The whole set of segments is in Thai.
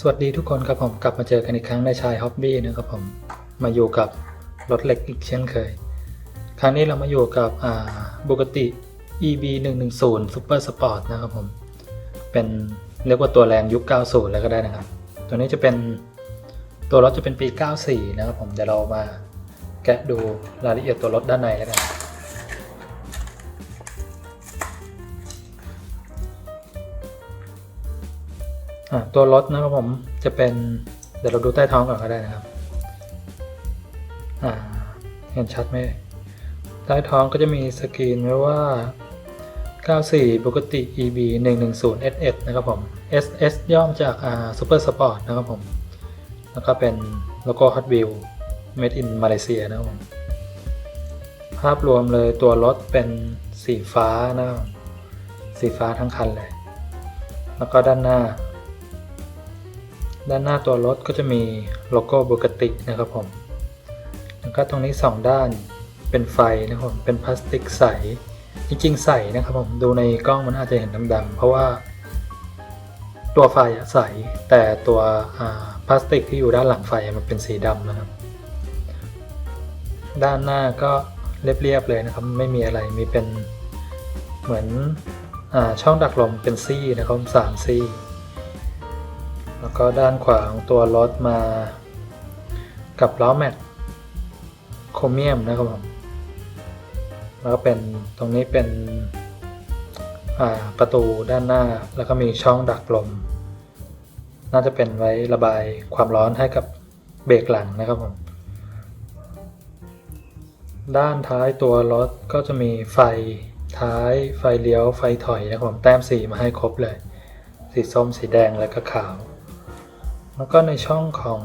สวัสดีทุกคนครับผมกลับมาเจอกันอีกครั้งในชายฮ็อบบี้นะครับผมมาอยู่กับรถเหล็กอีกเช่นเคย ครั้งนี้เรามาอยู่กับอ่าบุกติ EB 1 1 0 Super Sport นะครับผม เป็นเรียกว่าตัวแรงยุค 90 แล้วก็ได้นะครับ ตัวนี้จะเป็นตัวรถจะเป็นปี 94 นะครับผมเดี๋ยวเรามาแกะดูรายละเอียดตัวรถด้านในแล้วกัน ตัวรถนะครับผมจะเป็นเดี๋ยวเราดูใต้ท้องก่อนก็ได้นะครับเห็นชัดไหมใต้ท้องก็จะมีสกรีนไว้ว่า 94ปกติ EB 110 SS นะครับผม SS ย่อมจาก Super Sport นะครับผม แล้วก็เป็นโลโก้ Hot Wheels Made in Malaysia นะครับผม ภาพรวมเลยตัวรถเป็นสีฟ้านะครับสีฟ้าทั้งคันเลย แล้วก็ด้านหน้า ด้านหน้าตัวรถก็จะมีโลโก้บุกตินะครับผม แล้วก็ตรงนี้ 2 ด้านเป็นไฟนะครับผมเป็นพลาสติกใส จริงๆ ใสนะครับผมดูในกล้องมันอาจจะเห็นดำๆเพราะว่า ตัวไฟใสแต่ตัวพลาสติกที่อยู่ด้านหลังไฟมันเป็นสีดำนะครับ ด้านหน้าก็เรียบๆเลยนะครับ ไม่มีอะไรมีเป็นเหมือนอช่องดักลมเป็นซี่นะครับสามซี่ แล้วก็ด้านขวาของตัวรถมา กับล้อแม็กโครเมียมนะครับผม แล้วก็เป็นตรงนี้เป็นประตูด้านหน้าแล้วก็มีช่องดักลม น่าจะเป็นไว้ระบายความร้อนให้กับเบรกหลังนะครับผม ด้านท้ายตัวรถก็จะมีไฟท้ายไฟเลี้ยวไฟถอยนะครับผมแต้มสีมาให้ครบเลย สีส้มสีแดงและก็ขาว แล้วก็ในช่องของ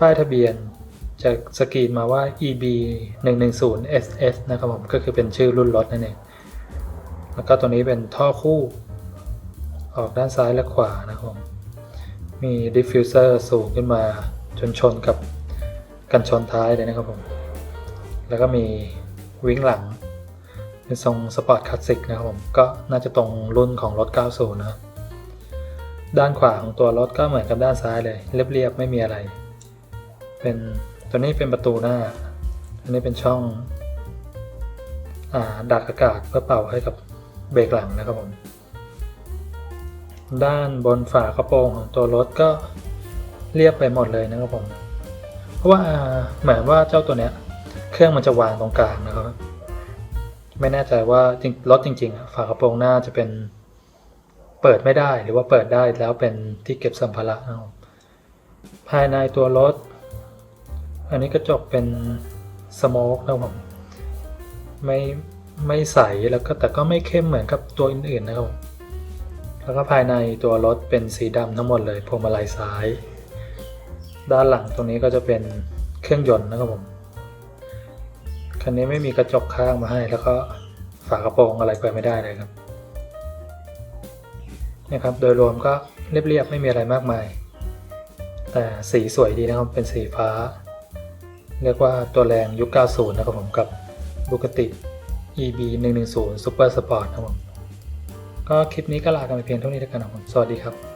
ป้ายทะเบียนจะสกรีนมาว่า EB 110 SS นะครับผมก็คือเป็นชื่อรุ่นรถนั่นเองแล้วก็ตัวนี้เป็นท่อคู่ ออกด้านซ้ายและขวานะครับผมมีดิฟฟิวเซอร์สูงขึ้นมาจนชนกับกันชนท้ายเลยนะครับผม แล้วก็มีวิงหลัง เป็นทรงสปอร์ตคลาสสิกนะครับผม ก็น่าจะตรงรุ่นของรถ 90 นะครับ ด้านขวาของตัวรถก็เหมือนกับด้านซ้ายเลย เรียบๆไม่มีอะไร เป็นตัวนี้เป็นประตูหน้า อันนี้เป็นช่องอดักอากาศเพื่อเป่าให้กับเบรกหลังนะครับผม ด้านบนฝากระโปรงของตัวรถก็เรียบไปหมดเลยนะครับผม เพราะว่าเหมือนว่าเจ้าตัวเนี้ย เครื่องมันจะวางตรงกลางนะครับ ไม่แน่ใจว่าจริงรถจริง ๆ ฝากระโปรงหน้าจะเป็น เปิดไม่ได้หรือว่าเปิดได้แล้วเป็นที่เก็บสัมภาระนะครับภายในตัวรถ อันนี้กระจกเป็นสโมกนะครับผมไม่ไม่ใสแล้วก็แต่ก็ไม่เข้มเหมือนกับตัวอื่นๆนะครับ แล้วก็ภายในตัวรถเป็นสีดำทั้งหมดเลยพวงมาลัยซ้าย ด้านหลังตรงนี้ก็จะเป็นเครื่องยนต์นะครับผมคันนี้ไม่มีกระจกข้างมาให้ แล้วก็ฝากระโปรงอะไรเปิดไม่ได้เลยครับ นะครับ โดยรวมก็เรียบๆไม่มีอะไรมากมาย แต่สีสวยดีนะครับเป็นสีฟ้า เรียกว่าตัวแรงยุค 90 นะครับผมกับบุกติ EB 110 Super Sport นะครับผมก็คลิปนี้ก็ลากันไปเพียงเท่านี้แล้วกันนะครับผมสวัสดีครับ